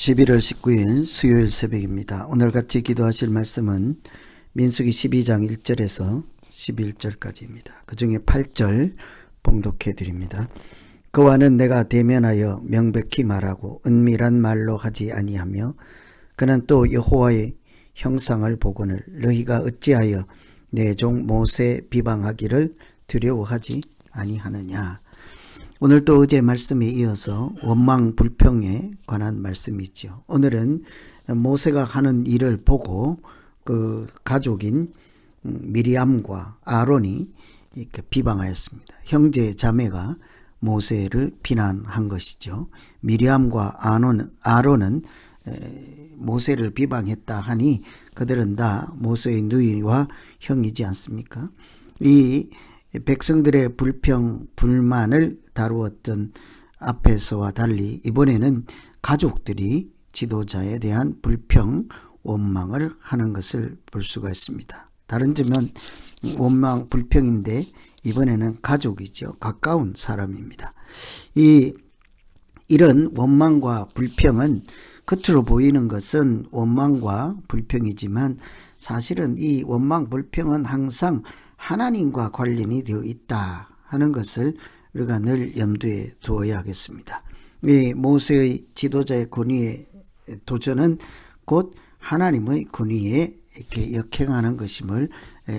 11월 19일 수요일 새벽입니다. 오늘 같이 기도하실 말씀은 민수기 12장 1절에서 11절까지입니다. 그 중에 8절 봉독해 드립니다. 그와는 내가 대면하여 명백히 말하고 은밀한 말로 하지 아니하며 그는 또 여호와의 형상을 보고는 너희가 어찌하여 내 종 모세 비방하기를 두려워하지 아니하느냐. 오늘 또 어제 말씀에 이어서 원망 불평에 관한 말씀이죠. 오늘은 모세가 하는 일을 보고 그 가족인 미리암과 아론이 이렇게 비방하였습니다. 형제 자매가 모세를 비난한 것이죠. 미리암과 아론, 아론은 모세를 비방했다 하니 그들은 다 모세의 누이와 형이지 않습니까? 이 백성들의 불평, 불만을 다루었던 앞에서와 달리 이번에는 가족들이 지도자에 대한 불평, 원망을 하는 것을 볼 수가 있습니다. 다른 점은 원망, 불평인데 이번에는 가족이죠. 가까운 사람입니다. 이 이런 원망과 불평은 겉으로 보이는 것은 원망과 불평이지만 사실은 이 원망 불평은 항상 하나님과 관련이 되어 있다 하는 것을 우리가 늘 염두에 두어야 하겠습니다. 이 모세의 지도자의 권위의 도전은 곧 하나님의 권위에 이렇게 역행하는 것임을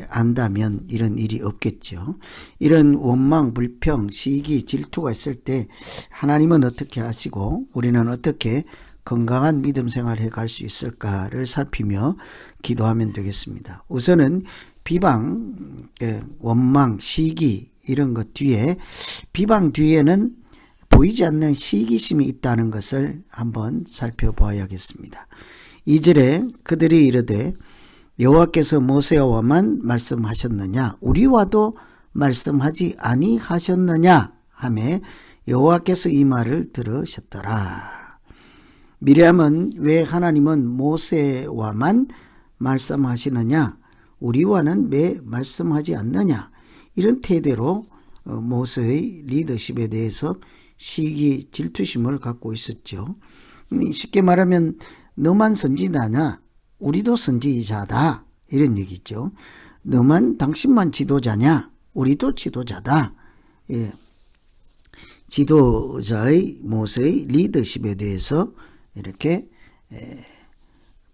안다면 이런 일이 없겠죠. 이런 원망, 불평, 시기, 질투가 있을 때 하나님은 어떻게 하시고 우리는 어떻게 건강한 믿음 생활을 해갈 수 있을까를 살피며 기도하면 되겠습니다. 우선은 비방, 원망, 시기 이런 것 뒤에 비방 뒤에는 보이지 않는 시기심이 있다는 것을 한번 살펴보아야겠습니다. 2절에 그들이 이르되 여호와께서 모세와만 말씀하셨느냐 우리와도 말씀하지 아니하셨느냐 하매 여호와께서 이 말을 들으셨더라. 미리암은 왜 하나님은 모세와만 말씀하시느냐 우리와는 왜 말씀하지 않느냐 이런 태도로 어, 모세의 리더십에 대해서 시기 질투심을 갖고 있었죠. 음, 쉽게 말하면 너만 선지자냐 우리도 선지자다 이런 얘기죠. 너만 당신만 지도자냐 우리도 지도자다. 예. 지도자의 모세의 리더십에 대해서 이렇게 에,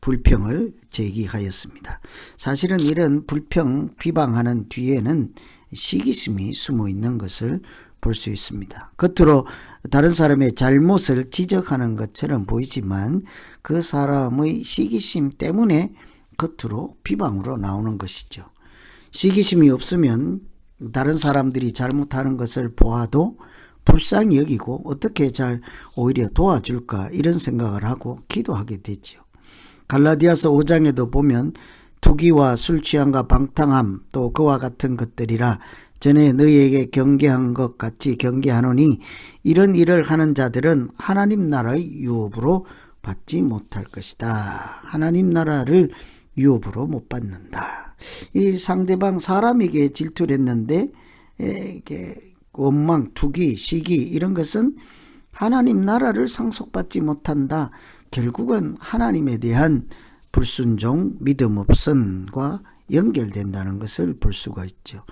불평을 제기하였습니다. 사실은 이런 불평 비방하는 뒤에는 시기심이 숨어 있는 것을 볼 수 있습니다. 겉으로 다른 사람의 잘못을 지적하는 것처럼 보이지만 그 사람의 시기심 때문에 겉으로 비방으로 나오는 것이죠. 시기심이 없으면 다른 사람들이 잘못하는 것을 보아도 불쌍히 여기고 어떻게 잘 오히려 도와줄까 이런 생각을 하고 기도하게 되죠. 갈라디아서 5장에도 보면 투기와 술 취함과 방탕함 또 그와 같은 것들이라 전에 너희에게 경계한 것 같이 경계하노니 이런 일을 하는 자들은 하나님 나라의 유업으로 받지 못할 것이다. 하나님 나라를 유업으로 못 받는다. 이 상대방 사람에게 질투를 했는데 이게 원망, 투기, 시기 이런 것은 하나님 나라를 상속받지 못한다. 결국은 하나님에 대한 불순종, 믿음 없음과 연결된다는 것을 볼 수가 있죠.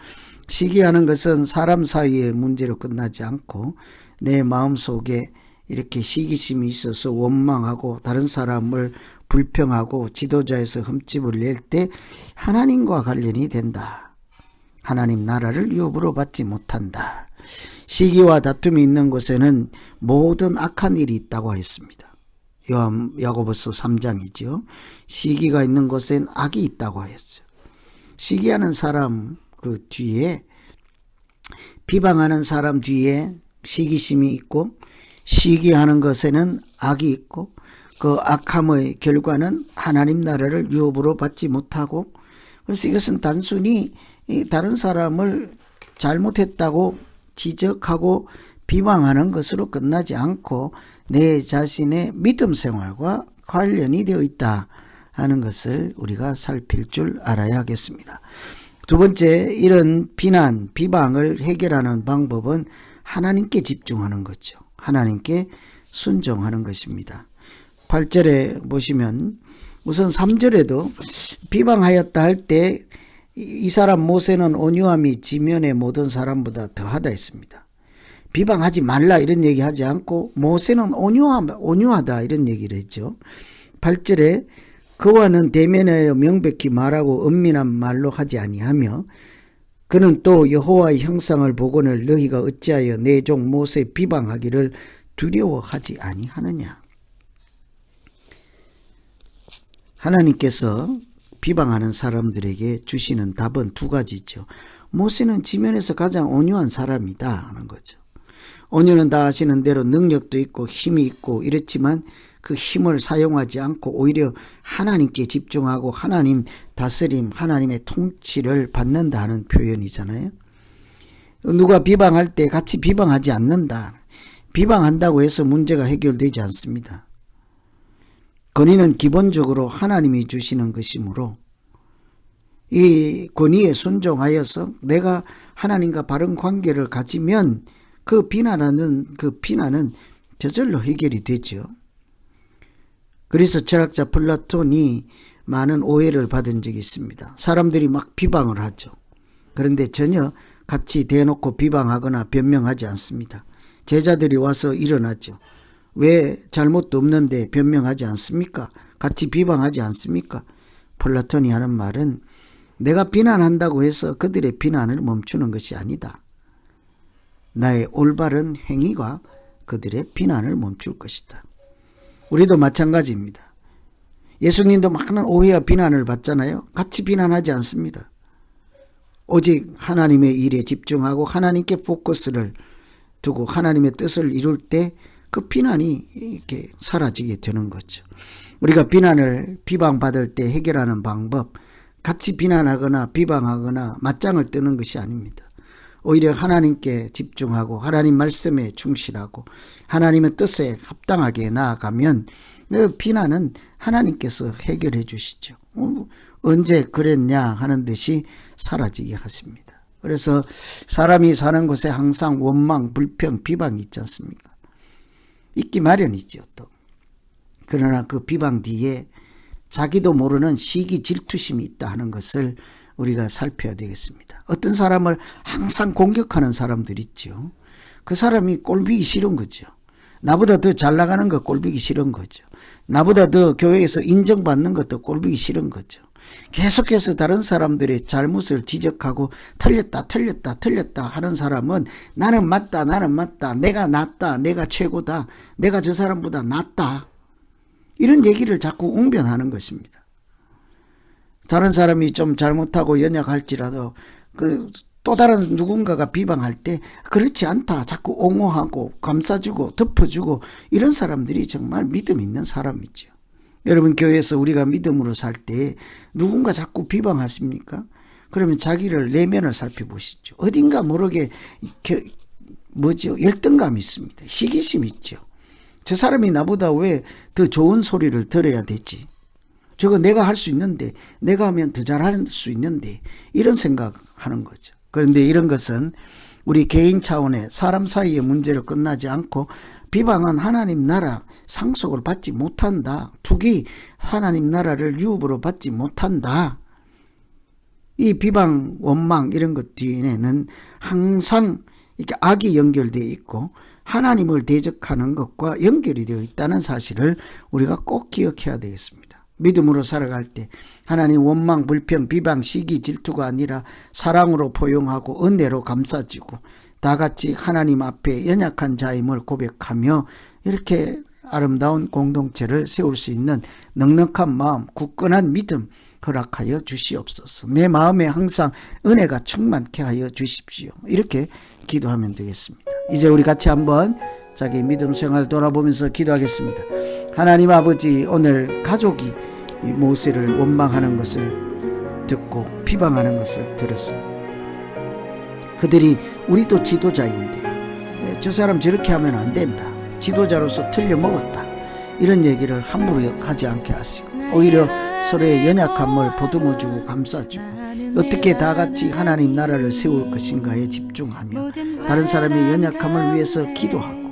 시기하는 것은 사람 사이의 문제로 끝나지 않고 내 마음 속에 이렇게 시기심이 있어서 원망하고 다른 사람을 불평하고 지도자에서 흠집을 낼 때 하나님과 관련이 된다. 하나님 나라를 유업으로 받지 못한다. 시기와 다툼이 있는 곳에는 모든 악한 일이 있다고 하였습니다. 야고보서 3장이죠. 시기가 있는 곳엔 악이 있다고 하였죠. 시기하는 사람 그 뒤에 비방하는 사람 뒤에 시기심이 있고 시기하는 것에는 악이 있고 그 악함의 결과는 하나님 나라를 유업으로 받지 못하고 그래서 이것은 단순히 다른 사람을 잘못했다고 지적하고 비방하는 것으로 끝나지 않고 내 자신의 믿음 생활과 관련이 되어 있다 하는 것을 우리가 살필 줄 알아야 하겠습니다. 두 번째, 이런 비난, 비방을 해결하는 방법은 하나님께 집중하는 거죠. 하나님께 순종하는 것입니다. 8절에 보시면 우선 3절에도 비방하였다 할 때 이 사람 모세는 온유함이 지면의 모든 사람보다 더하다 했습니다. 비방하지 말라 이런 얘기 하지 않고 모세는 온유함, 온유하다 이런 얘기를 했죠. 8절에 그와는 대면하여 명백히 말하고 은밀한 말로 하지 아니하며 그는 또 여호와의 형상을 보고는 너희가 어찌하여 내 종 모세 비방하기를 두려워하지 아니하느냐. 하나님께서 비방하는 사람들에게 주시는 답은 두 가지죠. 모세는 지면에서 가장 온유한 사람이다 하는 거죠. 온유는 다 아시는 대로 능력도 있고 힘이 있고 이렇지만 그 힘을 사용하지 않고 오히려 하나님께 집중하고 하나님 다스림, 하나님의 통치를 받는다 하는 표현이잖아요. 누가 비방할 때 같이 비방하지 않는다. 비방한다고 해서 문제가 해결되지 않습니다. 권위는 기본적으로 하나님이 주시는 것이므로 이 권위에 순종하여서 내가 하나님과 바른 관계를 가지면 그 비난하는 그 비난은 저절로 해결이 되죠. 그래서 철학자 플라톤이 많은 오해를 받은 적이 있습니다. 사람들이 막 비방을 하죠. 그런데 전혀 같이 대놓고 비방하거나 변명하지 않습니다. 제자들이 와서 일어나죠. 왜 잘못도 없는데 변명하지 않습니까? 같이 비방하지 않습니까? 플라톤이 하는 말은 내가 비난한다고 해서 그들의 비난을 멈추는 것이 아니다. 나의 올바른 행위가 그들의 비난을 멈출 것이다. 우리도 마찬가지입니다. 예수님도 많은 오해와 비난을 받잖아요. 같이 비난하지 않습니다. 오직 하나님의 일에 집중하고 하나님께 포커스를 두고 하나님의 뜻을 이룰 때 그 비난이 이렇게 사라지게 되는 거죠. 우리가 비난을 비방받을 때 해결하는 방법, 같이 비난하거나 비방하거나 맞짱을 뜨는 것이 아닙니다. 오히려 하나님께 집중하고 하나님 말씀에 충실하고 하나님의 뜻에 합당하게 나아가면 그 비난은 하나님께서 해결해 주시죠. 어, 언제 그랬냐 하는 듯이 사라지게 하십니다. 그래서 사람이 사는 곳에 항상 원망, 불평, 비방이 있지 않습니까? 있기 마련이죠, 또. 그러나 그 비방 뒤에 자기도 모르는 시기 질투심이 있다 하는 것을 우리가 살펴야 되겠습니다. 어떤 사람을 항상 공격하는 사람들 있죠. 그 사람이 꼴보기 싫은 거죠. 나보다 더 잘 나가는 거 꼴보기 싫은 거죠. 나보다 더 교회에서 인정받는 것도 꼴보기 싫은 거죠. 계속해서 다른 사람들의 잘못을 지적하고 틀렸다 틀렸다 틀렸다 하는 사람은 나는 맞다 나는 맞다 내가 낫다 내가 최고다 내가 저 사람보다 낫다 이런 얘기를 자꾸 웅변하는 것입니다. 다른 사람이 좀 잘못하고 연약할지라도 그 또 다른 누군가가 비방할 때 그렇지 않다 자꾸 옹호하고 감싸주고 덮어주고 이런 사람들이 정말 믿음 있는 사람이죠. 여러분 교회에서 우리가 믿음으로 살 때 누군가 자꾸 비방하십니까? 그러면 자기를 내면을 살펴보시죠. 어딘가 모르게 겨, 뭐죠? 열등감이 있습니다. 시기심 있죠. 저 사람이 나보다 왜 더 좋은 소리를 들어야 되지? 저거 내가 할 수 있는데, 내가 하면 더 잘할 수 있는데, 이런 생각하는 거죠. 그런데 이런 것은 우리 개인 차원의 사람 사이의 문제로 끝나지 않고 비방은 하나님 나라 상속을 받지 못한다. 투기 하나님 나라를 유업으로 받지 못한다. 이 비방, 원망 이런 것 뒤에는 항상 이렇게 악이 연결되어 있고 하나님을 대적하는 것과 연결이 되어 있다는 사실을 우리가 꼭 기억해야 되겠습니다. 믿음으로 살아갈 때 하나님 원망, 불평, 비방, 시기, 질투가 아니라 사랑으로 포용하고 은혜로 감싸지고 다 같이 하나님 앞에 연약한 자임을 고백하며 이렇게 아름다운 공동체를 세울 수 있는 넉넉한 마음, 굳건한 믿음 허락하여 주시옵소서. 내 마음에 항상 은혜가 충만케 하여 주십시오. 이렇게 기도하면 되겠습니다. 이제 우리 같이 한번 자기 믿음 생활 돌아보면서 기도하겠습니다. 하나님 아버지 오늘 가족이 이 모세를 원망하는 것을 듣고 비방하는 것을 들었습니다. 그들이 우리도 지도자인데 저 사람 저렇게 하면 안 된다. 지도자로서 틀려 먹었다. 이런 얘기를 함부로 하지 않게 하시고 오히려 서로의 연약함을 보듬어주고 감싸주고 어떻게 다 같이 하나님 나라를 세울 것인가에 집중하며 다른 사람의 연약함을 위해서 기도하고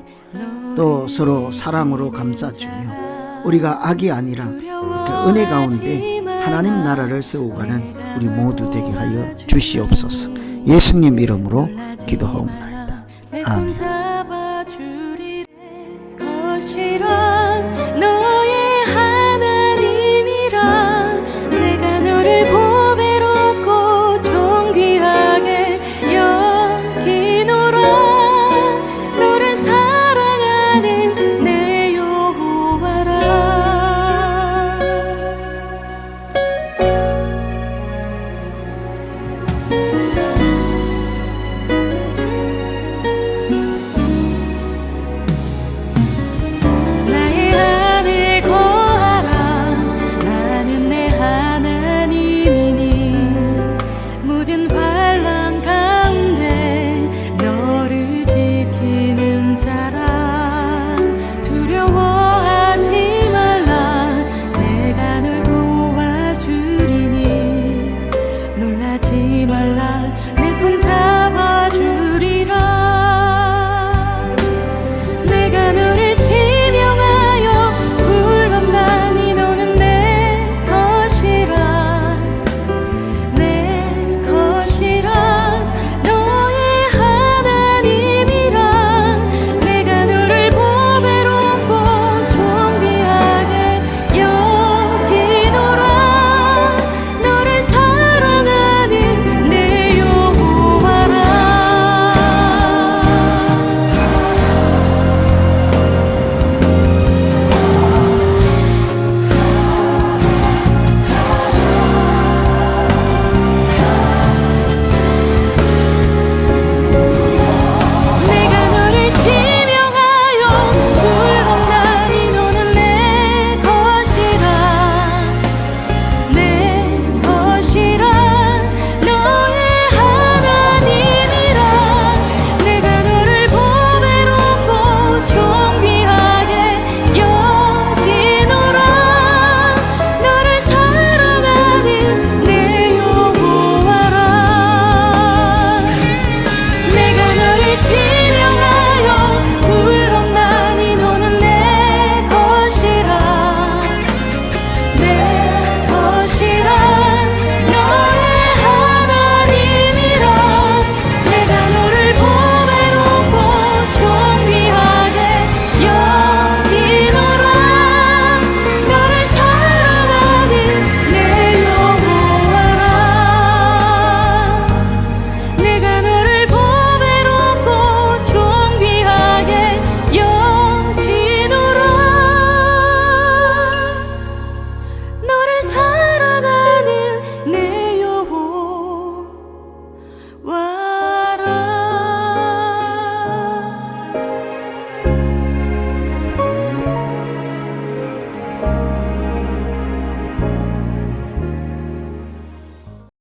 또 서로 사랑으로 감싸주며 우리가 악이 아니라 그 은혜 가운데 하나님 나라를 세워가는 우리 모두 되게 하여 주시옵소서. 예수님 이름으로 기도하옵나이다. 아멘.